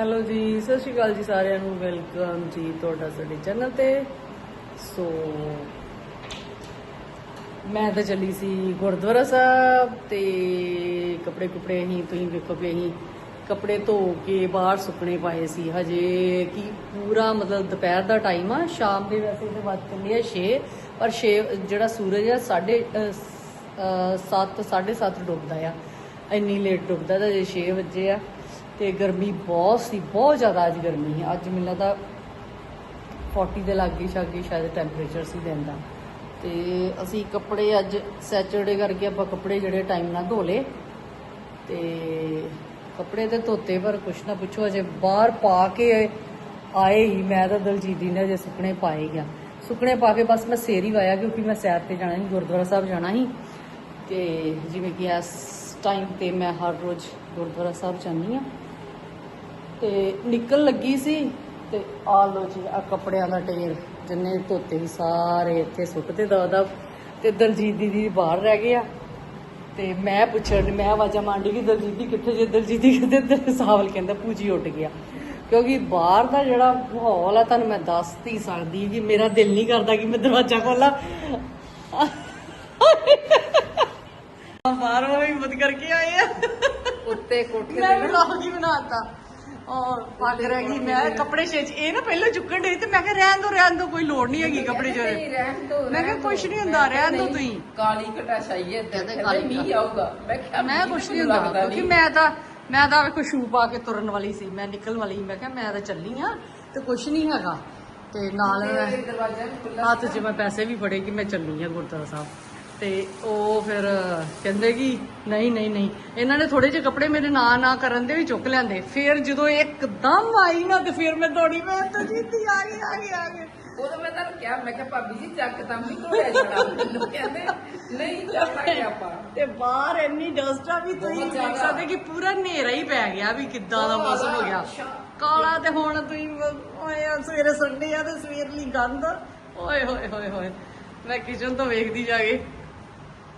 Hello ਜੀ, ਸਤਿ ਸ਼੍ਰੀ ਅਕਾਲ ਜੀ ਸਾਰਿਆਂ ਨੂੰ। ਵੈਲਕਮ ਜੀ ਤੁਹਾਡਾ ਸਾਡੇ ਚੈਨਲ ਤੇ। ਸੋ, ਮੈਂ ਤਾਂ ਚੱਲੀ ਸੀ ਗੁਰਦੁਆਰਾ ਸਾਹਿਬ ਤੇ ਕੱਪੜੇ ਕੁਪੜੇ ਅਸੀਂ ਤੁਸੀਂ ਵੇਖੋ ਵੀ ਅਸੀਂ ਕੱਪੜੇ ਧੋ ਕੇ ਬਾਹਰ ਸੁੱਕਣੇ ਪਾਏ ਸੀ। ਹਜੇ ਕੀ ਪੂਰਾ ਮਤਲਬ ਦੁਪਹਿਰ ਦਾ ਟਾਈਮ ਆ, ਸ਼ਾਮ ਦੇ ਵੈਸੇ ਤੇ ਵੱਜ ਚੱਲੀ ਆ 6 ਪਰ 6 ਜਿਹੜਾ ਸੂਰਜ ਆ 7:30 7 7:30 ਡੁੱਬਦਾ ਆ। ਇੰਨੀ ਲੇਟ ਡੁੱਬਦਾ ਤਾਂ ਜੇ 6 ਵਜੇ ਆ। ਤੇ ਗਰਮੀ ਬਹੁਤ ਸੀ, ਬਹੁਤ ਜ਼ਿਆਦਾ ਅੱਜ ਗਰਮੀ ਹੈ ਅੱਜ ਮੈਨੂੰ ਲੱਗਦਾ 40 ਦੇ ਲਾਗੇ ਛਾਗੇ ਸ਼ਾਇਦ ਟੈਂਪਰੇਚਰ ਸੀ ਦਿਨ ਦਾ। ਤੇ ਅਸੀਂ ਕੱਪੜੇ ਅੱਜ ਸੈਚਰਡੇ ਕਰਕੇ ਆਪਾਂ ਕੱਪੜੇ ਜਿਹੜੇ ਟਾਈਮ ਨਾਲ ਧੋ ਲਏ। ਤੇ ਕੱਪੜੇ ਤੇ ਧੋਤੇ, ਪਰ ਕੁਛ ਨਾ ਪੁੱਛੋ, ਅਜੇ ਬਾਹਰ ਪਾ ਕੇ ਆਏ ਹੀ। ਮੈਂ ਤਾਂ ਦਲਜੀਤ ਦਲਜੀਦੀ ਨੇ ਅਜੇ ਸੁੱਕਣੇ ਪਾਏ ਗਿਆ ਸੁੱਕਣੇ ਪਾ ਕੇ ਬਸ ਮੈਂ ਸੇਰ ਹੀ ਵਾਇਆ, ਕਿਉਂਕਿ ਮੈਂ ਸੈਰ ਤੇ ਜਾਣਾ ਸੀ ਗੁਰਦੁਆਰਾ ਸਾਹਿਬ ਜਾਣਾ ਸੀ। ਤੇ ਜਿਵੇਂ ਕਿ ਇਸ ਟਾਈਮ ਤੇ ਮੈਂ ਹਰ ਰੋਜ਼ ਗੁਰਦੁਆਰਾ ਸਾਹਿਬ ਜਾਂਦੀ ਆ ਤੇ ਨਿਕਲ ਲੱਗੀ ਸੀ ਤੇ ਆ ਲੋ ਜੀ ਆ ਕੱਪੜਿਆਂ ਦਾ ਢੇਰ ਜਿੰਨੇ ਧੋਤੇ ਸੀ ਸਾਰੇ ਇੱਥੇ ਸੁੱਟਦੇ ਦਾ ਦਾ ਤੇ ਦਲਜੀਤ ਦੀਦੀ ਬਾਹਰ ਰਹਿ ਗਏ ਆ। ਤੇ ਮੈਂ ਪੁੱਛਣ ਮੈਂ ਆਵਾਜ਼ਾਂ ਮਾਂਡੀ ਕਿ ਦਲਜੀਤ ਦੀ ਕਿੱਥੇ ਜੇ ਦਲਜੀਤ ਦੀ ਕਿੱਥੇ ਤੇ ਸਾਵਲ ਕਹਿੰਦਾ ਪੂਜੀ ਉੱਡ ਗਿਆ। ਕਿਉਂਕਿ ਬਾਹਰ ਦਾ ਜਿਹੜਾ ਮਾਹੌਲ ਆ ਤੁਹਾਨੂੰ ਮੈਂ ਦੱਸ ਨਹੀਂ ਸਕਦੀ ਕਿ ਮੇਰਾ ਦਿਲ ਨਹੀਂ ਕਰਦਾ ਕਿ ਮੈਂ ਦਰਵਾਜ਼ਾ ਖੋਲਾਂ। ਬਾਹਰ ਉਹ ਵੀ ਮਤ ਕਰਕੇ ਆਏ ਆ। ਉੱਤੇ ਕੋਠੇ ਮੈਂ ਵਲੌਗ ਹੀ ਬਣਾਤਾ। ਔਰ ਪੱਗ ਰਹਿ ਗਈ। ਮੈਂ ਕੱਪੜੇ ਛੇਚ ਇਹ ਨਾ ਪਹਿਲਾਂ ਚੁੱਕਣ ਡਈ ਤੇ ਮੈਂ ਕਿਹਾ ਰਹਿਣ ਦੋ ਰਹਿਣ ਦੋ ਕੋਈ ਲੋੜ ਨਹੀਂ ਹੈਗੀ ਕੱਪੜੇ ਚੋਂ ਨਹੀਂ ਰਹਿਣ ਦੋ ਮੈਂ ਕਿਹਾ ਕੁਛ ਨਹੀਂ ਹੁੰਦਾ ਰਹਿਣ ਦੋ ਤੁਸੀਂ। ਕਾਲੀ ਘਟਾ ਛਾਈਏ ਤੇ ਕਹਿੰਦੇ ਕਾਲੀ ਕਾਲੀ ਮੀਂਹ ਆਊਗਾ। ਮੈਂ ਕਿਹਾ ਮੈਂ ਮੀਂਹ ਕੁਛ ਨਹੀਂ ਮੈਨੂੰ ਹੁੰਦਾ ਲੱਗਦਾ ਕਿਉਂਕਿ ਮੈਂ ਤਾਂ ਮੈਂ ਤਾਂ ਵੇਖੋ ਸ਼ੂ ਪਾ ਕੇ ਤੁਰਨ ਵਾਲੀ ਸੀ। ਮੈਂ ਨਿਕਲਣ ਵਾਲੀ ਸੀ। ਮੈਂ ਕਿਹਾ ਮੈਂ ਤਾਂ ਚੱਲੀ ਆ ਤੇ ਕੁਛ ਨਹੀਂ ਹੈਗਾ। ਤੇ ਨਾਲ ਹੱਥ 'ਚ ਮੈਂ ਪੈਸੇ ਵੀ ਫੜੇ ਕਿ ਮੈਂ ਚੱਲੀ ਆ ਗੁਰਦੁਆਰਾ ਸਾਹਿਬ। ਤੇ ਉਹ ਫਿਰ ਕਹਿੰਦੇ ਕਿ ਨਹੀਂ ਨਹੀਂ ਨਹੀਂ। ਇਹਨਾਂ ਨੇ ਥੋੜੇ ਜਿਹੇ ਕੱਪੜੇ ਮੇਰੇ ਨਾਂ ਨਾ ਕਰਨ ਦੇ ਵੀ ਚੁੱਕ ਲਿਆਂਦੇ। ਫਿਰ ਜਦੋਂ ਇੱਕਦਮ ਆਈ ਨਾ ਤੇ ਫਿਰ ਮੈਂ ਦੌੜੀ ਮੈਂ ਤਾਂ ਜੀਤੀ ਆ ਗਈ ਆ ਗਈ ਆ ਗਈ ਉਦੋਂ ਮੈਂ ਤੁਹਾਨੂੰ ਕਿਹਾ ਮੈਂ ਕਿਹਾ ਭਾਬੀ ਜੀ ਚੱਕ ਤਾਂ ਵੀ ਕੋਲੇ ਜਾਣਾ ਮੈਨੂੰ ਕਹਿੰਦੇ ਨਹੀਂ ਚੱਲਾਂਗੇ ਆਪਾਂ। ਤੇ ਬਾਹਰ ਇੰਨੀ ਡਸਟ ਆ ਵੀ ਤੁਸੀਂ ਦੇਖ। ਸਕਦੇ ਕਿ ਪੂਰਾ ਹਨੇਰਾ ਹੀ ਪੈ ਗਿਆ ਵੀ ਕਿੱਦਾਂ ਦਾ ਮੌਸਮ ਹੋ ਗਿਆ। ਕਾਲਾ ਤੇ ਹੁਣ ਤੁਸੀਂ ਓਏ ਸਵੇਰੇ ਸੰਡੇ ਆ ਤੇ ਸਵੇਰ ਲਈ ਗੰਦ ਓਏ ਹੋਏ ਹੋਏ ਹੋਏ। ਮੈਂ ਕਿਚਨ ਤੋਂ ਵੇਖਦੀ ਜਾ ਕੇ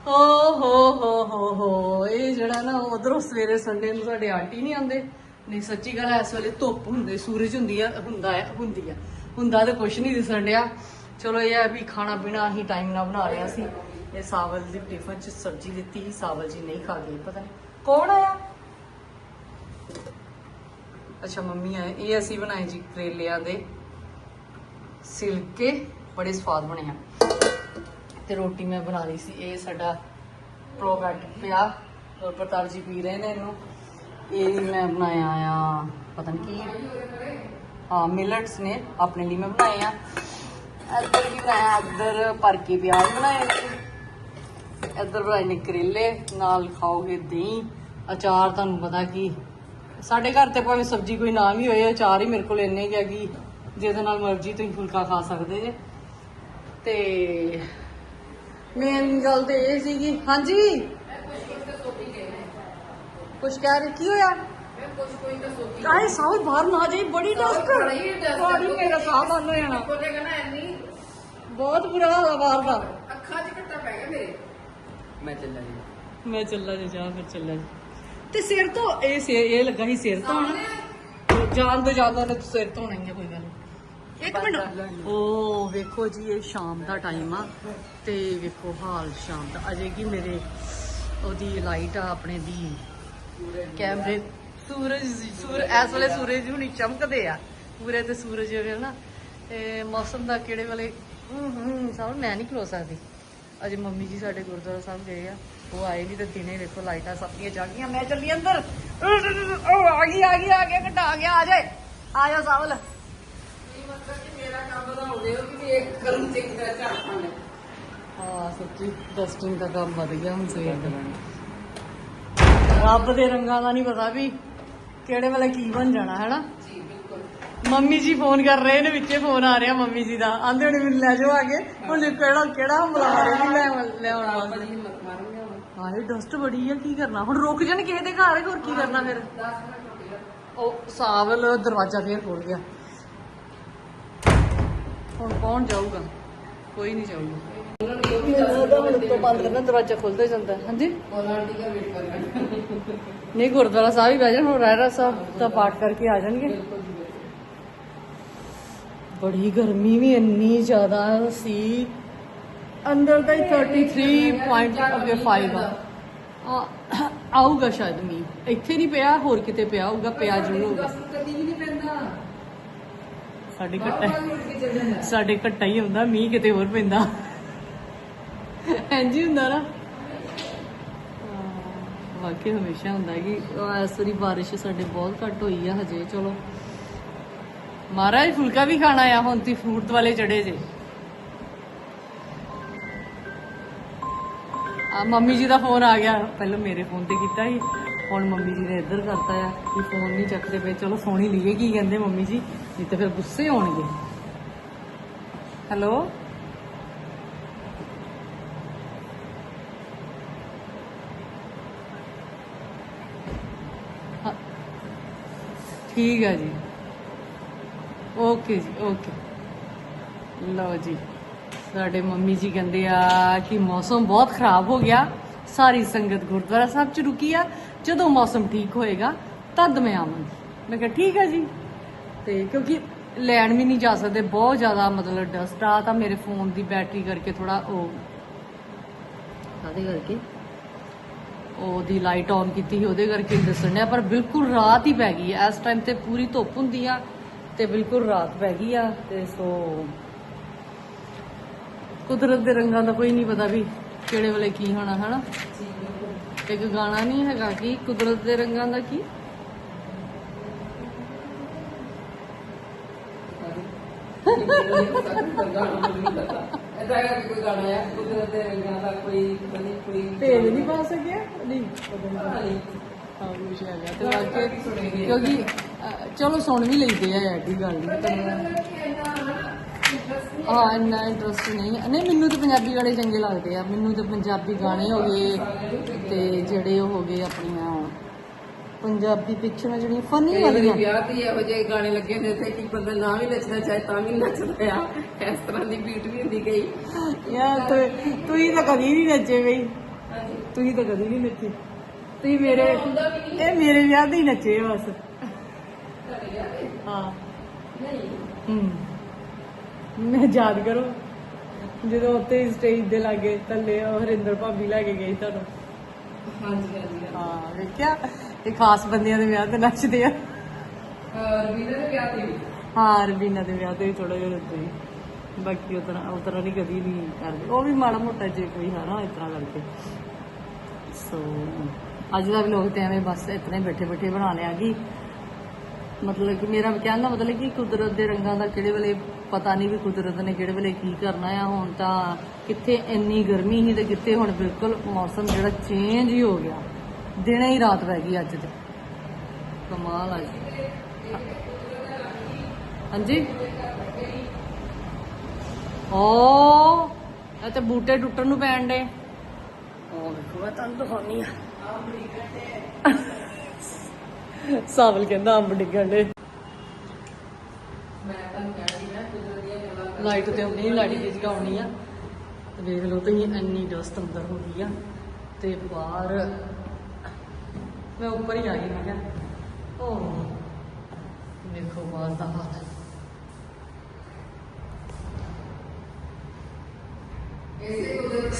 ਓ ਹੋ ਹੋ ਹੋ ਹੋ। ਇਹ ਜਿਹੜਾ ਨਾ ਉਧਰੋਂ ਸਵੇਰੇ ਸੰਡੇ ਨੂੰ ਸਾਡੇ ਆਂਟੀ ਨਹੀਂ ਆਉਂਦੇ। ਨਹੀਂ, ਸੱਚੀ ਗੱਲ ਹੈ ਇਸ ਵੇਲੇ ਧੁੱਪ ਹੁੰਦੇ, ਸੂਰਜ ਹੁੰਦੀ ਆ, ਹੁੰਦਾ ਹੈ ਹੁੰਦੀ ਆ। ਹੁੰਦਾ ਤੇ ਕੁਛ ਨਹੀਂ ਦਿਸਣ ਡਿਆ ਚਲੋ ਇਹ ਆ ਵੀ ਖਾਣਾ ਪੀਣਾ ਅਸੀਂ ਟਾਈਮ ਨਾਲ ਬਣਾ ਲਿਆ ਸੀ। ਇਹ ਸਾਵਲ ਦੀ ਟਿਫਨ ਚ ਸਬਜ਼ੀ ਦਿੱਤੀ ਸੀ, ਸਾਵਲ ਜੀ ਨਹੀਂ ਖਾ ਗਏ, ਪਤਾ ਨਹੀਂ। ਕੌਣ ਆਇਆ? ਅੱਛਾ, ਮੰਮੀ ਆਏ। ਇਹ ਅਸੀਂ ਬਣਾਏ ਜੀ ਕਰੇਲਿਆਂ ਦੇ। ਸਿਲਕੇ, ਬੜੇ ਸਵਾਦ ਬਣੇ ਆ। ਤੇ ਰੋਟੀ ਮੈਂ ਬਣਾ ਲਈ ਸੀ। ਇਹ ਸਾਡਾ ਪ੍ਰੋਗਟ ਪਿਆ। ਔਰ ਪ੍ਰਤਾਪ ਜੀ ਪੀ ਰਹੇ ਨੇ ਇਹਨੂੰ। ਇਹ ਮੈਂ ਬਣਾਇਆ ਆ, ਪਤਾ ਨਹੀਂ ਕੀ। ਹਾਂ, ਮਿਲਟਸ ਨੇ, ਆਪਣੇ ਲਈ ਮੈਂ ਬਣਾਏ ਆ। ਇੱਧਰ ਵੀ ਬਣਾਇਆ ਇੱਧਰ ਭਰ ਕੇ ਪਿਆਜ਼ ਬਣਾਏ ਸੀ। ਇੱਧਰ ਬਣਾਏ ਨੇ ਕਰੇਲੇ, ਨਾਲ ਖਾਓਗੇ ਦਹੀਂ। ਅਚਾਰ ਤੁਹਾਨੂੰ ਪਤਾ ਕੀ, ਸਾਡੇ ਘਰ ਤੇ ਭਾਵੇਂ ਸਬਜ਼ੀ ਕੋਈ ਨਾ ਵੀ ਹੋਏ, ਅਚਾਰ ਹੀ ਮੇਰੇ ਕੋਲ ਇੰਨੇ ਕੁ ਹੈ ਕਿ ਜਿਹਦੇ ਨਾਲ ਮਰਜ਼ੀ ਤੁਸੀਂ ਫੁਲਕਾ ਖਾ ਸਕਦੇ ਜੇ। ਤੇ ਮੇਨ ਗੱਲ ਤੇ ਇਹ ਸੀਗੀ ਹਾਂਜੀ? ਕੁਛ ਕਹਿ ਰਹੇ ਕੀ ਹੋਇਆ? ਮੈਂ ਕੁਝ ਕੋਈ ਤਾਂ ਸੋਚੀ ਕਾਹੇ ਸਾਹ ਬਾਹਰ ਨਾ ਜਾਈ ਬੜੀ ਡਸਟ। ਬੜੀ ਮੇਰਾ ਸਾਹ ਬੰਦ ਹੋ ਜਾਣਾ ਕੋਲੇ ਕਹਿੰਦਾ ਐਨੀ ਬਹੁਤ ਬੁਰਾ ਹਾਲ ਆ ਬਾਹਰ ਦਾ। ਅੱਖਾਂ 'ਚ ਘੱਟਾ ਪੈ ਗਿਆ ਮੇਰੇ। ਮੈਂ ਚੱਲਾ ਜੀ। ਮੈਂ ਚੱਲਾ ਜੀ ਜਾ ਫਿਰ ਚੱਲਾ ਜੀ। ਤੇ ਸਿਰ ਤੋਂ ਇਹ ਸਿਰ ਇਹ ਲੱਗਾ ਸੀ ਸਿਰ ਤੋਂ ਜਾਣ ਤੋਂ ਜਾਂਦਾ ਨੇ ਸਿਰ ਧੋਣਾ ਹੀ ਆ ਕੋਈ ਗੱਲ ਨੀ। ਇੱਕ ਮਿੰਟ। ਉਹ ਵੇਖੋ ਜੀ ਇਹ ਸ਼ਾਮ ਦਾ ਟਾਈਮ ਆ ਤੇ ਵੇਖੋ ਹਾਲ ਸ਼ਾਮ ਦਾ। ਅਜੇ ਕੀ ਮੇਰੇ ਉਹਦੀ ਲਾਈਟ ਆ ਆਪਣੇ ਦੀ ਕੈਮਰੇ ਸੂਰਜ ਸੂਰ ਇਸ ਵੇਲੇ ਸੂਰਜ ਹੁਣੀ ਚਮਕਦੇ ਆ। ਪੂਰੇ ਤੇ ਸੂਰਜ ਹੋਵੇ ਨਾ ਤੇ ਮੌਸਮ ਦਾ ਕਿਹੜੇ ਵੇਲੇ? ਹੂੰ ਹੂੰ ਸਭ ਮੈਂ ਨਹੀਂ ਖਲੋ ਸਕਦੀ। ਅਜੇ ਮੰਮੀ ਜੀ ਸਾਡੇ ਗੁਰਦੁਆਰਾ ਸਾਹਿਬ ਗਏ ਆ। ਉਹ ਆਏ ਨਹੀਂ ਤੇ ਦਿਨੇ ਵੇਖੋ ਲਾਈਟਾਂ ਸਭ ਦੀਆਂ ਜਗ ਗਈਆਂ ਮੈਂ ਚੱਲੀ ਅੰਦਰ। ਉਹ ਆ ਗਈ ਆ ਗਈ ਆ ਗਿਆ ਘਟਾ ਆ ਗਿਆ ਆ ਜਾਏ। ਆ ਜਾ ਸਾਵਲ। ਮੇਰਾ ਕੰਮ ਦਾ ਹੋ ਗਿਆ ਕਿ ਇੱਕ ਕਰਮ ਚਿੰਗ ਦਾ ਝਾੜਾਂ ਨੇ ਹਾਂ ਸੱਚੀ ਡਸਟਿੰਗ ਦਾ ਕੰਮ ਵਧ ਗਿਆ ਹੁਣ ਸਵੇਰ ਦਾ। ਰੱਬ ਦੇ ਰੰਗਾਂ ਦਾ ਨਹੀਂ ਪਤਾ ਵੀ ਕਿਹੜੇ ਵੇਲੇ ਕੀ ਬਣ ਜਾਣਾ ਹੈਨਾ? ਜੀ ਬਿਲਕੁਲ। ਮੰਮੀ ਜੀ ਫੋਨ ਕਰ ਰਹੇ ਨੇ ਵਿੱਚੇ ਫੋਨ ਆ ਰਿਹਾ ਮੰਮੀ ਜੀ ਦਾ। ਆਂਦੇ ਹੁਣੇ ਮੈਨੂੰ ਲੈ ਜਾਓ ਆ ਕੇ। ਹੁਣ ਕਿਹੜਾ ਕਿਹੜਾ ਹਮਲਾ ਮਾਰੇ ਵੀ ਲੈ ਲੈ ਆਉਣਾ ਆਪਾਂ ਜੀ ਹਿੰਮਤ ਮਾਰਾਂਗੇ ਹੁਣ ਹਾਏ ਡਸਟ ਬੜੀ ਆ ਕੀ ਕਰਨਾ? ਹੁਣ ਰੁਕ ਜਾਣ ਕਿਸੇ ਦੇ ਘਰ ਹੋਰ ਕੀ ਕਰਨਾ ਫਿਰ? 10 ਮਿੰਟ ਹੋ ਗਏ ਉਹ ਸਾਵਲ ਦਰਵਾਜ਼ਾ ਫੇਰ ਖੋਲ ਗਿਆ। ਹੁਣ ਕੌਣ ਜਾਊਗਾ? ਕੋਈ ਨਹੀਂ ਜਾਊਗਾ। ਬੰਦ ਕਰਨਾ ਦਰਵਾਜ਼ਾ ਖੁੱਲਦਾ ਜਾਂਦਾ ਹਾਂਜੀ? ਨਹੀਂ, ਗੁਰਦੁਆਰਾ ਸਾਹਿਬ ਹੀ ਬਹਿ ਜਾਣ, ਹੁਣ ਰਹਿਰਾ ਸਾਹਿਬ ਦਾ ਪਾਠ ਕਰਕੇ ਆ ਜਾਣਗੇ। ਬੜੀ ਗਰਮੀ ਵੀ ਇੰਨੀ ਜ਼ਿਆਦਾ ਸੀ। ਅੰਦਰ ਦਾ ਹੀ 33.5 ਆ। ਆਊਗਾ ਸ਼ਾਇਦ ਮੀਂਹ। ਇੱਥੇ ਨਹੀਂ ਪਿਆ, ਹੋਰ ਕਿਤੇ ਪਿਆ ਹੋਊਗਾ, ਪਿਆ ਜ਼ਰੂਰ ਹੋਊਗਾ। ਕਦੀ ਵੀ ਨਹੀਂ ਪੈਂਦਾ ਸਾਡੇ ਘੱਟਾ ਸਾਡੇ ਘੱਟਾ ਹੀ ਹੁੰਦਾ ਮੀਂਹ ਕਿਤੇ ਹੋਰ ਪੈਂਦਾ। ਇੰਜ ਹੀ ਹੁੰਦਾ ਨਾ। ਵਾਕਈ ਹਮੇਸ਼ਾ ਹੁੰਦਾ ਕਿ ਇਸ ਵਾਰੀ ਬਾਰਿਸ਼ ਸਾਡੇ ਬਹੁਤ ਘੱਟ ਹੋਈ ਆ ਹਜੇ, ਚਲੋ। ਮਹਾਰਾਜ, ਫੁਲਕਾ ਵੀ ਖਾਣਾ ਆ ਹੁਣ ਤੀ ਫਰੂਟ ਵਾਲੇ ਚੜੇ ਜੇ। ਆ, ਮੰਮੀ ਜੀ ਦਾ ਫੋਨ ਆ ਗਿਆ, ਪਹਿਲਾਂ ਮੇਰੇ ਫੋਨ ਤੇ ਕੀਤਾ ਸੀ। ਹੁਣ ਮੰਮੀ ਜੀ ਨੇ ਇੱਧਰ ਕਰਤਾ ਆ ਕਿ ਫੋਨ ਨਹੀਂ ਚੱਕਦੇ ਪਏ। ਚਲੋ ਸੁਣ ਹੀ ਲਈਏ ਕੀ ਕਹਿੰਦੇ ਮੰਮੀ ਜੀ, ਨਹੀਂ ਤੇ ਫਿਰ ਗੁੱਸੇ ਹੋਣਗੇ। ਹੈਲੋ ਠੀਕ ਆ ਜੀ। ਓਕੇ ਜੀ ਓਕੇ ਲਓ ਜੀ, ਸਾਡੇ ਮੰਮੀ ਜੀ ਕਹਿੰਦੇ ਆ ਕਿ ਮੌਸਮ ਬਹੁਤ ਖਰਾਬ ਹੋ ਗਿਆ। ਸਾਰੀ ਸੰਗਤ ਗੁਰਦੁਆਰਾ ਸਾਹਿਬ ਚ ਰੁਕੀ ਆ। ਜਦੋਂ ਮੌਸਮ ਠੀਕ ਹੋਏਗਾ, ਤਦ ਮੈਂ ਆਵਾਂਗੀ। ਮੈਂ ਕਿਹਾ, ਠੀਕ ਹੈ ਜੀ। ਤੇ ਕਿਉਂਕਿ ਲੈਣ ਵੀ ਨਹੀਂ ਜਾ ਸਕਦੇ, ਬਹੁਤ ਜ਼ਿਆਦਾ ਮਤਲਬ ਡਸਟ ਆ, ਤਾਂ ਮੇਰੇ ਫੋਨ ਦੀ ਬੈਟਰੀ ਕਰਕੇ ਥੋੜਾ ਉਹ ਕਾਦੇ ਕਰਕੇ? ਉਹਦੀ ਲਾਈਟ ਆਨ ਕੀਤੀ ਸੀ, ਉਹਦੇ ਕਰਕੇ ਦੱਸਣ ਆ ਪਰ ਬਿਲਕੁਲ ਰਾਤ ਹੀ ਪੈ ਗਈ ਹੈ ਇਸ ਟਾਈਮ ਤੇ ਪੂਰੀ ਧੁੱਪ ਹੁੰਦੀ ਆ ਤੇ ਬਿਲਕੁਲ ਰਾਤ ਪੈ ਗਈ ਆ ਤੇ ਸੋ ਕੁਦਰਤ ਦੇ ਰੰਗਾਂ ਦਾ ਕੋਈ ਨਹੀਂ ਪਤਾ ਵੀ ਕਿਹੜੇ ਵੇਲੇ ਕੀ ਹੋਣਾ ਹਨਾ? ਇੱਕ ਗਾਣਾ ਨਹੀਂ ਹੈਗਾ ਕਿ? ਕੁਦਰਤ ਦੇ ਰੰਗਾਂ ਦਾ ਕੀ? ਇਹਦਾ ਹੈਗਾ ਕਿ ਕੋਈ ਗਾਣਾ ਹੈ ਕੁਦਰਤ ਦੇ ਰੰਗਾਂ ਦਾ ਕੋਈ ਬਣੀ ਕੋਈ ਭੇਜ ਨਹੀਂ ਪਾ ਸਕਿਆ? ਨਹੀਂ ਪਤਾ ਨਹੀਂ ਹਾਂ ਕੁਛ ਹੈਗਾ। ਤੇ ਬਾਕੀ ਕਿਉਂਕਿ ਚਲੋ ਸੁਣ ਵੀ ਲਈਦੇ ਆ ਐਡੀ ਗੱਲ ਨਹੀਂ ਹਾਂ ਇੰਨਾ ਇੰਟਰਸਟ ਨਹੀਂ ਹੈ। ਨਹੀਂ। ਮੈਨੂੰ ਤਾਂ ਪੰਜਾਬੀ ਗਾਣੇ ਚੰਗੇ ਲੱਗਦੇ ਆ। ਮੈਨੂੰ ਤਾਂ ਪੰਜਾਬੀ ਗਾਣੇ ਹੋ ਗਏ ਤੇ ਜਿਹੜੇ ਉਹ ਹੋ ਗਏ ਆਪਣੀਆਂ ਪੰਜਾਬੀ ਪਿਕਚਰਾਂ ਜਿਹੜੀਆਂ ਫਨੀ ਕਈ ਵਾਰੀ ਵਾਲੀਆਂ। ਵਿਆਹ ਤੇ ਇਹੋ ਜਿਹੇ ਗਾਣੇ ਲੱਗੇ ਹੁੰਦੇ ਤੇ ਕਿ ਬੰਦਾ ਨਾ ਵੀ ਨੱਚਣਾ ਚਾਹੇ ਤਾਂ ਵੀ ਨੱਚਦਾ ਆ। ਇਸ ਤਰ੍ਹਾਂ ਦੀ ਬੀਟ ਵੀ ਹੁੰਦੀ ਗਈ ਯਾਰ ਤੂੰ ਤੂੰ ਹੀ ਤਾਂ ਕਦੀ ਨਹੀਂ ਨੱਚੇ ਬਈ। ਤੂੰ ਹੀ ਤਾਂ ਕਦੀ ਨਹੀਂ ਨੱਚੇ। ਤੁਸੀਂ ਮੇਰੇ ਇਹ ਮੇਰੇ ਵਿਆਹ ਦੇ ਹੀ ਨੱਚੇ ਆ ਬਸ। ਹਾਂ। ਹੂੰ। ਮੈਂ ਯਾਦ ਕਰੋ। ਜਦੋਂ ਉੱਤੇ ਸਟੇਜ ਦੇ ਲਾਗੇ ਥੱਲੇ ਉਹ ਹਰਿੰਦਰ ਭਾਬੀ ਲੈ ਕੇ ਗਈ ਤੁਹਾਨੂੰ। ਹਾਂਜੀ ਹਾਂਜੀ ਹਾਂ ਵੇਖਿਆ? ਇਹ ਖਾਸ ਬੰਦਿਆਂ ਦੇ ਵਿਆਹ ਤੇ ਨੱਚਦੇ ਆ। ਰਵੀਨਾ ਦੇ ਵਿਆਹ ਤੇ ਵੀ। ਹਾਂ ਰਬੀਨਾ ਦੇ ਵਿਆਹ ਤੇ ਵੀ ਥੋੜਾ ਜਿਹਾ ਨੱਚੇ। ਬਾਕੀ ਉਤਰਾ ਉਤਰਾ ਨਹੀਂ ਕਦੀ ਨਹੀਂ ਕਰਦੇ। ਉਹ ਵੀ ਮਾੜਾ ਮੋਟਾ ਜੇ ਕੋਈ ਹੈ ਨਾ ਇਸ ਤਰ੍ਹਾਂ ਕਰਕੇ। ਸੋ ਅੱਜ ਦਾ ਵਲੋਗ ਤੇ ਐਵੇਂ ਬਸ ਇਤਨੇ ਬੈਠੇ ਬੈਠੇ ਬਣਾ ਲਿਆ ਕਿ ਮਤਲਬ ਕਿ ਮੇਰਾ ਕਹਿਣ ਦਾ ਮਤਲਬ ਕਿ ਕੁਦਰਤ ਦੇ ਰੰਗਾਂ ਦਾ ਕਿਹੜੇ ਵੇਲੇ ਪਤਾ ਨਹੀਂ ਵੀ ਕੁਦਰਤ ਨੇ ਕਿਹੜੇ ਵੇਲੇ ਕੀ ਕਰਨਾ ਆ। ਹੁਣ ਤਾਂ ਕਿੱਥੇ ਇੰਨੀ ਗਰਮੀ ਸੀ ਤੇ ਕਿੱਥੇ ਹੁਣ ਬਿਲਕੁਲ ਮੌਸਮ ਜਿਹੜਾ ਚੇਂਜ ਹੀ ਹੋ ਗਿਆ। ਦਿਨੇ ਹੀ ਰਾਤ ਪੈ ਗਈ ਅੱਜ ਤੇ। ਕਮਾਲ ਆ ਜੀ। ਹਾਂਜੀ? ਓ ਇਹ ਤੇ ਬੂਟੇ ਟੁੱਟਣ ਨੂੰ ਪੈਣ ਡੇ ਉਹ ਵੇਖੋ, ਮੈਂ ਤੁਹਾਨੂੰ ਦਿਖਾਉਣੀ ਆ। ਸਾਵਲ ਕਹਿੰਦਾ ਅੰਬ ਡਿੱਗਣ ਗੱਲਾਂ ਲਾਈਟ ਤੇ ਆਉਣੀ ਲਾੜੀ ਦੀ ਜਗਾਉਣੀ ਆ। ਤੇ ਵੇਖ ਲਓ ਤੁਸੀਂ ਇੰਨੀ ਡਸਟ ਅੰਦਰ ਹੋ ਗਈ ਆ। ਤੇ ਬਾਹਰ ਮੈਂ ਉੱਪਰ ਹੀ ਆ ਗਈ ਮੈਂ ਕਿਹਾ ਓ ਦੇਖੋ ਬਾਹਰ ਦਾ ਹਾਲ। ਦੇ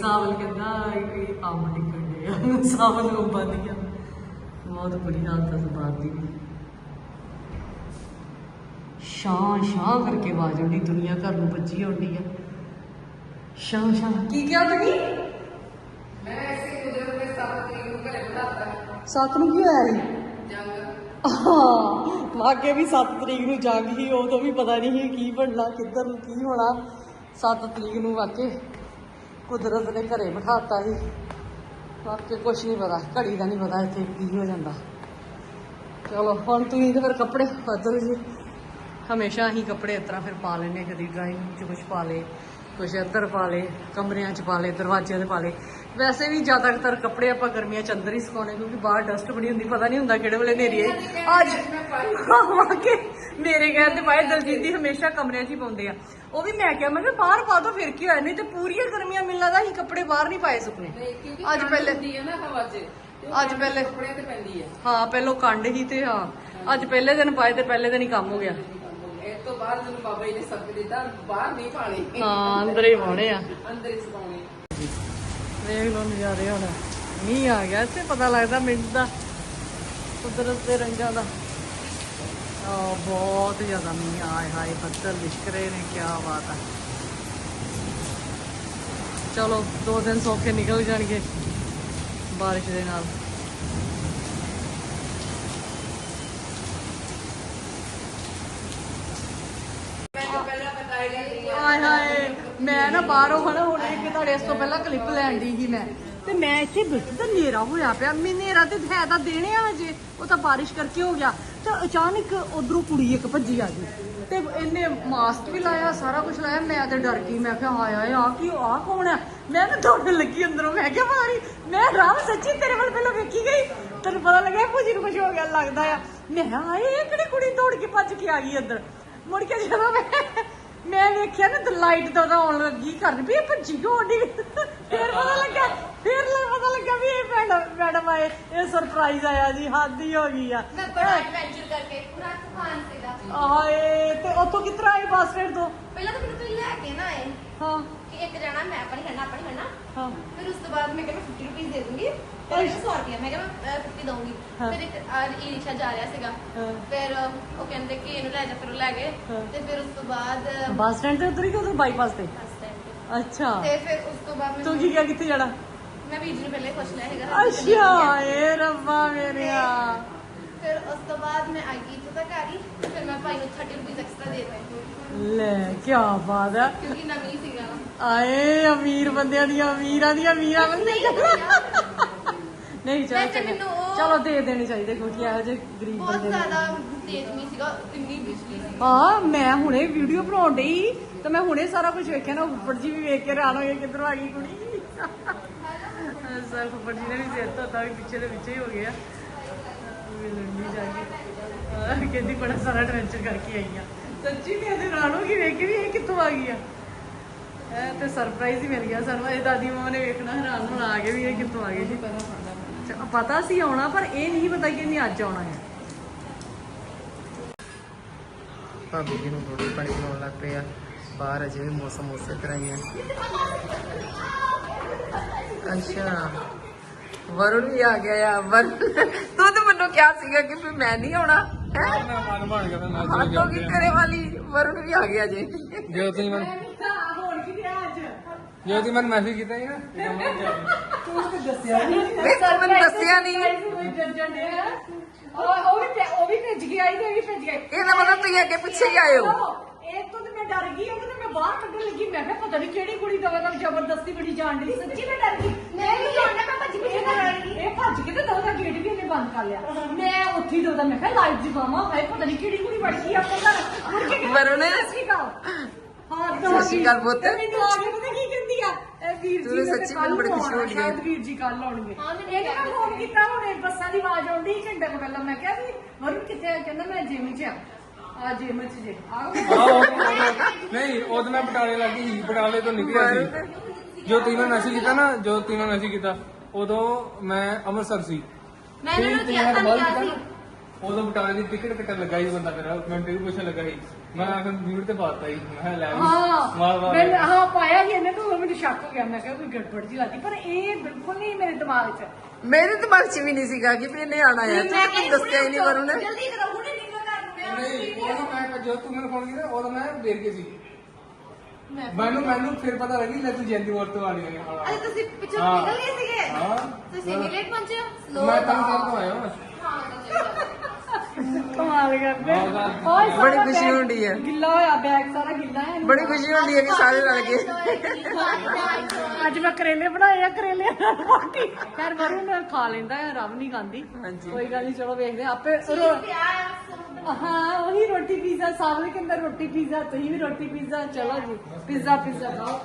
ਸਾਵਲ ਕਹਿੰਦਾ ਕਿ ਅੰਬ ਡਿੱਗਣ ਆ। ਸਾਵਲ ਨੂੰ ਬੰਦ ਗਿਆ ਬਹੁਤ ਬੁਰੀ ਹਾਲਤ ਹੈ ਸਬਾਤ ਦੀ। ਸ਼ਾਂ ਸ਼ਾਂ ਕਰਕੇ ਆਵਾਜ਼ ਆਉਂਦੀ ਦੁਨੀਆ ਘਰ ਨੂੰ ਵੱਜੀ ਆਉਂਦੀ ਆ। ਸ਼ਾਂ ਸ਼ਾਂ ਕੀ ਕਿਹਾ ਤੁਸੀਂ? ਮੈਂ ਇਸੇ ਕੁਦਰਤ ਦੇ ਸਾਥ ਤੇ ਨੂੰ ਘਰੇ ਬਣਾਤਾ ਸੱਤ ਨੂੰ ਕੀ ਹੋਇਆ ਸੀ ਜੰਗ। ਹਾਂ ਵਾਕੇ ਵੀ 7 ਤਰੀਕ ਨੂੰ ਜੰਗ ਸੀ ਉਦੋਂ ਵੀ ਪਤਾ ਨਹੀਂ ਕੀ ਬਣਨਾ ਕਿੱਧਰ ਨੂੰ ਕੀ ਹੋਣਾ। 7 ਤਰੀਕ ਨੂੰ ਵਾਕੇ ਕੁਦਰਤ ਨੇ ਘਰੇ ਬਿਠਾਤਾ ਸੀ। ਵਾਕੇ ਕੁਛ ਨਹੀਂ ਪਤਾ ਘੜੀ ਦਾ ਨਹੀਂ ਪਤਾ ਇੱਥੇ ਕੀ ਹੋ ਜਾਂਦਾ। ਚਲੋ ਹੁਣ ਤੁਸੀਂ ਤੇ ਫਿਰ ਕੱਪੜੇ ਬਦਲ ਜੀ। ਹਮੇਸ਼ਾ ਹੀ ਕੱਪੜੇ ਇਸ ਤਰ੍ਹਾਂ ਫਿਰ ਪਾ ਲੈਂਦੇ ਕਦੀ ਡਰਾਇੰਗ 'ਚ ਕੁਝ ਪਾ ਲੇ ਕੁਝ ਇੱਧਰ ਪਾ ਲੇ ਕਮਰਿਆਂ 'ਚ ਪਾ ਲੇ ਦਰਵਾਜ਼ਿਆਂ 'ਤੇ ਪਾ ਲੇ ਵੈਸੇ ਵੀ ਜ਼ਿਆਦਾਤਰ ਕੱਪੜੇ ਆਪਾਂ ਗਰਮੀਆਂ 'ਚ ਅੰਦਰ ਹੀ ਸੁਕਾਉਣੇ ਕਿਉਂਕਿ ਬਾਹਰ ਡਸਟ ਬੜੀ ਹੁੰਦੀ ਪਤਾ ਨਹੀਂ ਹੁੰਦਾ ਕਿਹੜੇ ਵੇਲੇ ਨੇਰੀ ਅੱਜ ਵਾਕੇ। ਮੇਰੇ ਕਹਿਣ ਤੇ ਪਾਏ ਦਲਜੀਤ ਦੀ ਹਮੇਸ਼ਾ ਕਮਰਿਆਂ 'ਚ ਹੀ ਪਾਉਂਦੇ ਆ। ਉਹ ਵੀ ਮੈਂ ਕਿਹਾ ਮੈਂ ਕਿਹਾ ਬਾਹਰ ਪਾ ਦੋ ਫਿਰ ਕੀ ਹੋਇਆ? ਨਹੀਂ ਤੇ ਪੂਰੀਆਂ ਗਰਮੀਆਂ ਮਿਲਦਾ ਦਾ ਹੀ ਕੱਪੜੇ ਬਾਹਰ ਨਹੀਂ ਪਾਏ ਕਿਉਂਕਿ ਅੱਜ ਪਹਿਲੇ- ਹੁੰਦੀ ਹੈ ਨਾ ਹਵਾ 'ਚ ਅੱਜ ਪਹਿਲੇ ਕੱਪੜਿਆਂ ਤੇ ਪੈਂਦੀ ਹੈ ਹਾਂ ਪਹਿਲੋਂ ਕੰਡ ਹੀ ਤੇ ਹਾਂ। ਅੱਜ ਪਹਿਲੇ ਦਿਨ ਪਾਏ ਤੇ ਪਹਿਲੇ ਦਿਨ ਹੀ ਕੰਮ ਹੋ ਗਿਆ। ਇਹ ਤੋਂ ਬਾਅਦ ਬਾਬਾ ਜੀ ਨੇ ਸਬਕ ਦਿੱਤਾ ਬਾਹਰ ਨਹੀਂ ਪਾਣੀ। ਹਾਂ ਅੰਦਰ ਹੀ ਪਾਉਣੇ ਆ। ਅੰਦਰ ਹੀ ਸੁਕਾਉਣੇ। ਵੇਖ ਲੋ ਨਜ਼ਾਰੇ ਹੁਣ। ਮੀਂਹ ਆ ਗਿਆ ਇੱਥੇ ਪਤਾ ਲੱਗਦਾ ਮਿੰਟ ਦਾ ਕੁਦਰਤ ਦੇ ਰੰਗਾਂ ਦਾ। ਬਹੁਤ ਜ਼ਿਆਦਾ ਮੀਂਹ ਆਏ ਹਾਏ, ਬੱਦਲ ਲਿਸ਼ਕ ਰਹੇ ਨੇ ਕੀ ਬਾਤ ਹੈ ਚਲੋ, ਦੋ ਦਿਨ ਸੌਖੇ ਨਿਕਲ ਜਾਣਗੇ ਬਾਰਿਸ਼ ਦੇ ਨਾਲ। ਹਾਏ ਹਾਏ, ਮੈਂ ਨਾ ਬਾਹਰੋਂ ਹਨਾ ਹੁਣ ਇੱਕ ਤੁਹਾਡੇ ਇਸ ਤੋਂ ਪਹਿਲਾਂ ਕਲਿੱਪ ਲੈਣ ਦੀ ਸੀ ਮੈਂ। ਤੇ ਮੈਂ ਇੱਥੇ ਬੈਠੀ ਤਾਂ ਨੇਰਾ ਹੋਇਆ ਪਿਆ। ਮੈਂ ਹਨੇਰਾ ਤੇ ਹੈ ਤਾਂ ਦੇਣੇ ਆ ਅਜੇ ਉਹ ਤਾਂ ਬਾਰਿਸ਼ ਕਰਕੇ ਹੋ ਗਿਆ। ਤੇ ਅਚਾਨਕ ਉਧਰੋਂ ਕੁੜੀ ਇੱਕ ਭੱਜੀ ਆ ਗਈ ਤੇ ਇਹਨੇ ਮਾਸਕ ਵੀ ਲਾਇਆ, ਸਾਰਾ ਕੁਝ ਲਾਇਆ। ਮੈਂ ਤੇ ਡਰ ਗਈ, ਮੈਂ ਕਿਹਾ, ਹਾਏ ਹਾਏ ਆ ਕੀ ਆ ਕੌਣ ਹੈ ਮੈਂ ਨਾ ਦੌੜਨ ਲੱਗੀ ਅੰਦਰੋਂ, ਮੈਂ ਕਿਹਾ, ਮਾਰੀ, ਮੈਂ ਰਾਮ ਸੱਚੀ ਤੇਰੇ ਵੱਲ ਪਹਿਲਾਂ ਵੇਖੀ ਗਈ। ਤੈਨੂੰ ਪਤਾ ਲੱਗਿਆ ਭੂਜੀ ਨੂੰ ਕੁਝ ਹੋ ਗਿਆ, ਲੱਗਦਾ ਆ। ਮੈਂ ਕਿਹਾ, ਹਾਏ, ਇਹ ਕਿਹੜੀ ਕੁੜੀ ਦੌੜ ਕੇ ਭੱਜ ਕੇ ਆ ਗਈ ਅੰਦਰ? ਮੁੜ ਕੇ ਜਦੋਂ ਮੈਂ ਮੈਂ ਵੇਖਿਆ ਨਾ ਲਾਈਟ ਤਾਂ ਉਹਦਾ ਆਉਣ ਲੱਗੀ ਕਰਨ ਵੀ ਇਹ ਭੱਜੀ ਕਿਉਂ ਆਡੀ ਫਿਰ ਪਤਾ ਲੱਗਾ ਫਿਰ ਲੱਗ ਪਤਾ ਲੱਗਾ ਵੀ ਇਹ ਮੈਡਮ ਮੈਡਮ ਆਏ ਇਹ ਸਰਪ੍ਰਾਈਜ਼ ਆਇਆ ਜੀ ਹੱਦ ਹੀ ਹੋ ਗਈ ਆ। ਮੈਂ ਬੜਾ ਐਡਵੈਂਚਰ ਕਰਕੇ ਪੂਰਾ ਤੂਫਾਨ ਸੀਗਾ। ਆਏ ਤੇ ਉੱਥੋਂ ਕਿਤਰਾ ਆਏ ਬੱਸ ਸਟੈਂਡ ਤੋਂ? ਪਹਿਲਾਂ ਤਾਂ ਮੈਨੂੰ ਤੁਸੀਂ ਲੈ ਕੇ ਨਾ ਆਏ। ਹਾਂ। ਇੱਕ ਜਾਣਾ ਮੈਂ ਆਪਣੀ ਖੜਨਾ ਆਪਣੀ ਖੜਨਾ ਹਾਂ। ਫਿਰ ਉਸ ਤੋਂ ਬਾਅਦ ਮੈਂ ਕਿਹਾ ਮੈਂ 50 ਰੁਪਏ ਦੇ ਦੂੰਗੀ। ਫਿਰ ਇਹ 100 ਰੁਪਏ ਮੈਂ ਕਿਹਾ ਮੈਂ ਅਹ, 50 ਦਊਂਗੀ। ਹਾਂ। ਫਿਰ ਇੱਕ ਈ ਰਿਕਸ਼ਾ ਜਾ ਰਿਹਾ ਸੀਗਾ। ਹਾਂ। ਫਿਰ ਉਹ ਕਹਿੰਦੇ ਕਿ ਇਹਨੂੰ ਲੈ ਜਾ ਫਿਰ ਉਹ ਲੈ ਗਏ। ਹਾਂ। ਤੇ ਫਿਰ ਉਸ ਤੋਂ ਬਾਅਦ ਬੱਸ ਸਟੈਂਡ ਤੇ ਉਤਰੀ ਕਿ ਉਧਰ ਬਾਈਪਾਸ ਤੇ? ਬੱਸ stand ਤੇ। ਅੱਛਾ। ਤੇ ਫਿਰ ਉਸ ਤੋਂ ਬਾਅਦ ਤੂੰ ਕੀ ਕਿਹਾ ਕਿੱਥੇ ਜਾਣਾ? ਮੈਂ ਵੀਰ ਜੀ ਨੂੰ ਪਹਿਲੇ ਪੁੱਛ ਲਿਆ ਹੈਗਾ ਅੱਛਾ ਏ ਰੱਬਾ ਮੇਰਿਆ। ਉਸ ਤੋਂ ਬਾਅਦ ਮੈਂ ਆ ਗਈ ਇੱਥੇ ਤੱਕ ਆ ਗਈ ਫਿਰ ਮੈਂ ਭਾਈ ਨੂੰ 30 ਰੁਪਏ ਐਕਸਟਰਾ ਦੇ ਦਿੱਤੇ। ਲੈ ਕੀ ਬਾਤ ਹੈ। ਕਿਉਂਕਿ ਨਵੀਂ ਸੀਗਾ ਆਏ ਅਮੀਰ ਬੰਦਿਆਂ ਦੀਆਂ ਅਮੀਰਾਂ ਦੀਆਂ ਅਮੀਰਾਂ ਬੰਦੇ ਨਹੀਂ ਚਲੋ ਦੇ ਦੇਣੇ ਚਾਹੀਦੇ ਕਿਉਂਕਿ ਇਹੋ ਜਿਹੇ ਗਰੀਬ ਬਹੁਤ ਬੰਦੇ ਨੂੰ। ਜ਼ਿਆਦਾ ਤੇਜ਼ ਨਹੀਂ ਸੀਗਾ ਇੰਨੀ ਬਿਜਲੀ ਸੀ। ਹਾਂ ਮੈਂ ਹੁਣੇ ਵੀਡੀਓ ਬਣਾਉਣ ਡਈ ਤੇ ਮੈਂ ਹੁਣੇ ਸਾਰਾ ਕੁਝ ਵੇਖਿਆ ਨਾ ਉੱਪਰ ਜੀ ਵੀ ਵੇਖ ਕੇ ਹੈਰਾਨ ਹੋ ਗਏ ਕਿੱਧਰੋਂ ਆ ਗਈ ਕੁੜੀ। ਸਰ ਉੱਪਰ ਜੀ ਨੇ ਵੀ ਸਿਰ ਧੋਤਾ ਵੀ ਪਿੱਛੇ ਦੇ ਪਿੱਛੇ ਹੀ ਹੋ ਗਿਆ ਲੰਡੀ ਜਾ ਕੇ। ਕਹਿੰਦੀ ਬੜਾ ਸਾਰਾ ਐਡਵੈਂਚਰ ਕਰਕੇ ਆਈ ਆ ਸੱਚੀ ਮੈਂ ਹੈਰਾਨ ਹੋ ਗਈ ਵੇਖ ਕੇ ਵੀ ਇਹ ਕਿੱਥੋਂ ਆ ਗਈ ਆ। ਤੇ ਸਰਪ੍ਰਾਈਜ਼ ਹੀ ਮਿਲ ਗਿਆ ਸਾਨੂੰ। ਇਹ ਦਾਦੀ ਮਾਂ ਨੇ ਵੇਖਣਾ ਹੈਰਾਨ ਹੋਣਾ ਆ ਗਏ ਵੀ ਇਹ ਕਿੱਥੋਂ ਆ ਗਏ ਜੀ ਪਤਾ ਸੀ ਆਉਣਾ, ਪਰ ਇਹ ਨਹੀਂ ਪਤਾ ਕਿ ਇਹਨੇ ਅੱਜ ਆਉਣਾ ਹੈ। ਭਾਬੀ ਜੀ ਨੂੰ ਰੋਟੀ ਪਾਣੀ ਬਣਾਉਣ ਲੱਗ ਪਏ ਆ। ਬਾਹਰ ਅਜੇ ਵੀ ਮੌਸਮ ਉਸੇ ਤਰ੍ਹਾਂ ਹੀ ਹੈ। ਅੱਛਾ। ਵਰੁਣ ਵੀ ਆ ਗਿਆ ਆ। ਵਰੁਣ ਤੂੰ ਕਿਹਾ ਸੀਗਾ ਕਿ ਵੀ ਮੈਂ ਨਹੀਂ ਆਉਣਾ ਹੈ? ਮਨ ਬਣ ਗਿਆ ਤਾਂ ਮੈਂ ਹਾਂ ਤੋਂ ਕੀ ਕਰੇ ਵਾਲੀ ਵਰੁਣ ਵੀ ਆ ਗਿਆ ਜੇ ਜਦੋਂ ਤੁਸੀਂ ਮੈਨੂੰ ਹੋਣ ਕੀ ਰਿਹਾ ਅੱਜ। ਜਦੋਂ ਤੁਸੀਂ ਮੈਨੂੰ ਮੈਸੇਜ ਕੀਤਾ ਸੀ ਨਾ। ਤੇ ਤੂੰ ਦੱਸਿਆ ਨਹੀਂ ਵੇ ਤੂੰ ਮੈਨੂੰ ਦੱਸਿਆ ਨਹੀਂ ਉਹ ਉਹ ਵੀ ਉਹ ਵੀ ਭੇਜ ਕੇ ਆਈ ਤੇ ਇਹ ਵੀ ਭੇਜ ਗਏ ਇਹਦਾ ਮਤਲਬ ਤੁਸੀਂ ਅੱਗੇ ਪਿੱਛੇ ਹੀ ਆਏ ਹੋ। ਇਹ ਤੋਂ ਤੇ ਮੈਂ ਡਰ ਗਈ ਉਹ ਤੇ ਮੈਂ ਬਾਹਰ ਕੱਢਣ ਲੱਗੀ। ਮੈਂ ਕਿਹਾ ਪਤਾ ਨਹੀਂ ਕਿਹੜੀ ਕੁੜੀ ਦਵਾ ਦਾ ਜ਼ਬਰਦਸਤੀ ਬੜੀ ਜਾਣ ਡਈ। ਸੱਚੀ ਮੈਂ ਡਰ ਗਈ। ਮੈਂ ਵੀ ਜਾਣਦਾ ਮੈਂ ਭੱਜ ਭੱਜ ਕੇ ਆ ਗਈ ਇਹ ਭੱਜ ਕੇ ਤੇ ਦਵਾ ਦਾ ਗੇਟ ਵੀ ਇਹਨੇ ਬੰਦ ਕਰ ਲਿਆ। ਮੈਂ ਉੱਥੇ ਹੀ ਦਵਾ ਮੈਂ ਕਿਹਾ ਲਾਈਟ ਦੀ ਮਾਮਾ ਹਾਏ ਪਤਾ ਨਹੀਂ ਕਿਹੜੀ ਕੁੜੀ ਵੜ ਗਈ ਆਪਾਂ ਘਰ। ਮੁੜ ਕੇ ਵਰੁਣ। ਸਤਿ ਸ਼੍ਰੀ ਅਕਾਲ। ਹਾਂ ਸਤਿ ਸ਼੍ਰੀ ਅਕਾਲ ਪੁੱਤ। ਤੇ ਮੈਨੂੰ ਆ ਕੇ ਪਤਾ ਕੀ ਕਹਿੰਦੀ ਆ? ਇਹ ਵੀਰ ਜੀ ਤੂੰ ਨੇ ਸੱਚੀ ਤੇ ਮੈਨੂੰ ਬੜੀ ਕੱਲ੍ਹ ਖੁਸ਼ੀ ਆਉਣਾ, ਹੋਈ ਹੈ। ਸ਼ਾਇਦ ਵੀਰ ਜੀ ਕੱਲ ਆਉਣਗੇ। ਹਾਂ, ਮੈਨੂੰ ਇਹਨੇ ਮੈਂ ਫੋਨ ਕੀਤਾ ਹੁਣ ਬੱਸਾਂ ਦੀ ਆਵਾਜ਼ ਆਉਂਦੀ ਘੰਟੇ ਕੁ ਪਹਿਲਾਂ। ਮੈਂ ਕਿਹਾ ਵੀ ਵਰੁਣ ਕਿੱਥੇ ਆ? ਕਹਿੰਦਾ ਮੈਂ ਜਿਮ 'ਚ ਆ। ਆ ਜਿਮ 'ਚ ਜੇ। ਆ ਆਹੋ, ਨਹੀਂ ਉਹ ਤਾਂ ਮੈਂ ਬਟਾਲੇ ਲੱਗੀ ਸੀ। ਬਟਾਲੇ ਤੋਂ ਨਿਕਲਿਆ ਸੀ। ਜੋ ਤੁਸੀਂ ਮੈਨੂੰ ਮੈਸੇਜ ਕੀਤਾ ਨਾ ਜੋ ਮੈਨੂੰ ਮੈਸੇਜ ਕੀਤਾ। ਉਦੋਂ ਮੈਂ ਅੰਮ੍ਰਿਤਸਰ ਸੀ। ਮੈਂ ਇਹਨਾਂ ਨੂੰ ਕਿਹਾ ਸੀ। ਨਾ, ਉਦੋਂ ਬਟਾਲੇ ਦੀ ਟਿਕਟ ਕੱਟਣ ਲੱਗਾ ਸੀ ਬੰਦਾ ਮੇਰਾ ਮੈਂ ਟਿਕਟ ਪੁੱਛਣ ਲੱਗਾ ਸੀ। ਮੈਂ ਫਿਰ ਮਿਊਟ ਤੇ ਪਾਤਾ ਸੀ। ਮੈਂ ਕਿਹਾ ਲੈ ਵੀ ਮਾਰ ਹਾਂ ਮੈਂ ਮਾਰ ਹਾਂ ਪਾਇਆ ਹੀ ਇਹਨੇ ਤਾਂ ਮੈਨੂੰ ਸ਼ੱਕ ਹੋ ਗਿਆ। ਮੈਂ ਕਿਹਾ ਕੋਈ ਗੜਬੜ ਜੀ ਲੱਗਦੀ ਪਰ ਇਹ ਬਿਲਕੁਲ ਨਹੀਂ ਮੇਰੇ ਦਿਮਾਗ 'ਚ। ਮੇਰੇ ਦਿਮਾਗ 'ਚ ਵੀ ਨਹੀਂ ਸੀਗਾ ਕਿ ਵੀ ਇਹਨੇ ਆਉਣਾ ਹੈ। ਤੂੰ ਦੱਸਿਆ ਹੀ ਨਹੀਂ ਵਰੁਣ ਜਲਦੀ ਕਰੋ ਹੁਣੇ ਨਿਕਲ ਕਰ ਨਹੀਂ ਉਦੋਂ ਮੈਂ ਜੋ ਤੂੰ ਮੈਨੂੰ ਫੋਨ ਕੀਤਾ ਉਦੋਂ ਮੈਂ ਦੇਰ ਕੇ ਸੀ। ਮੈਨੂੰ ਮੈਨੂੰ ਫਿਰ ਪਤਾ ਲੱਗੀ ਲੈ ਤੂੰ ਜੈਂਦੀ ਵਰਤ ਵਾਲੀ ਹੈ ਅਰੇ ਤੁਸੀਂ ਪਿੱਛੋਂ ਹਾਂ। ਨਿਕਲ ਗਏ ਸੀਗੇ ਹਾਂ। ਤੁਸੀਂ ਲੇਟ ਪਹੁੰਚੇ ਹੋ Slow ਮੈਂ ਤਾਂ ਜਾਓ। ਤੋਂ ਆਇਆ ਹਾਂ ਕਮਾਲ ਕਰਦੇ। ਓਏ ਸਾਰਾ ਬੜੀ ਖੁਸ਼ੀ bag ਹੁੰਦੀ ਹੈ। ਗਿੱਲਾ ਹੋਇਆ ਬੈਗ ਸਾਰਾ ਗਿੱਲਾ ਹੈ ਬੜੀ ਖੁਸ਼ੀ ਹੁੰਦੀ ਹੈ ਕਿ ਸਾਰੇ ਰਲ ਗਏ ਅੱਜ ਮੈਂ ਕਰੇਲੇ ਬਣਾਏ ਆ ਕਰੇਲੇ ਨਾਲ ਰੋਟੀ ਵਰੁਣ ਖਾ ਲੈਂਦਾ ਹੈ ਰਵ ਨਹੀਂ ਖਾਂਦੀ ਹਾਂਜੀ। ਕੋਈ ਗੱਲ ਨਹੀਂ ਚਲੋ ਵੇਖਦੇ ਹਾਂ। ਆਪੇ ਰੋ- ਹਾਂ ਰੋਟੀ ਪੀਜ਼ਾ ਸਾਹਮਣੇ ਕੇ ਅੰਦਰ ਰੋਟੀ ਪੀਜ਼ਾ ਤੁਸੀਂ ਵੀ ਰੋਟੀ ਪੀਜ਼ਾ ਚਲੋ ਜੀ ਪੀਜ਼ਾ ਪੀਜ਼ਾ ਖਾਓ।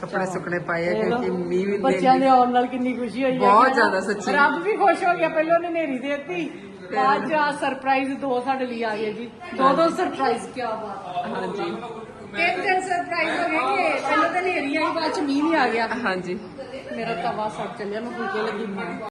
ਕੱਪੜੇ ਸੁੱਕਣੇ ਪਾਏ ਆ ਕਿਉਂਕਿ ਮੀਂਹ ਵੀ ਬੱਚਿਆਂ ਦੇ ਆਉਣ ਨਾਲ ਕਿੰਨੀ ਖੁਸ਼ੀ ਹੋਈ ਹੈ ਬਹੁਤ ਜ਼ਿਆਦਾ ਸੱਚੀ। ਰੱਬ ਵੀ ਖੁਸ਼ ਹੋ ਗਿਆ ਪਹਿਲਾਂ ਉਹਨੇ ਨੇਰੀ ਦੇਤੀ। ਅੱਜ ਆ ਸਰਪ੍ਰਾਈਜ਼ ਦੋ ਸਾਡੇ ਲਈ ਆ ਗਏ ਜੀ। ਦੋ ਦੋ ਸਰਪ੍ਰਾਈਜ਼ ਕੀ ਬਾਤ। ਹੈ। ਹਾਂਜੀ। ਤਿੰਨ ਤਿੰਨ ਸਰਪ੍ਰਾਈਜ਼ ਹੋ ਗਏ ਕਿ ਪਹਿਲਾਂ ਤਾਂ ਨੇਰੀ ਆਈ ਬਾਅਦ ਚ ਮੀਂਹ ਵੀ ਆ ਗਿਆ। ਹਾਂਜੀ। ਮੇਰਾ ਤਵਾ ਸੜ ਚੱਲਿਆ ਮੈਂ ਫੁਲਕੇ ਲੱਗੀ ਬਣਾਉਣ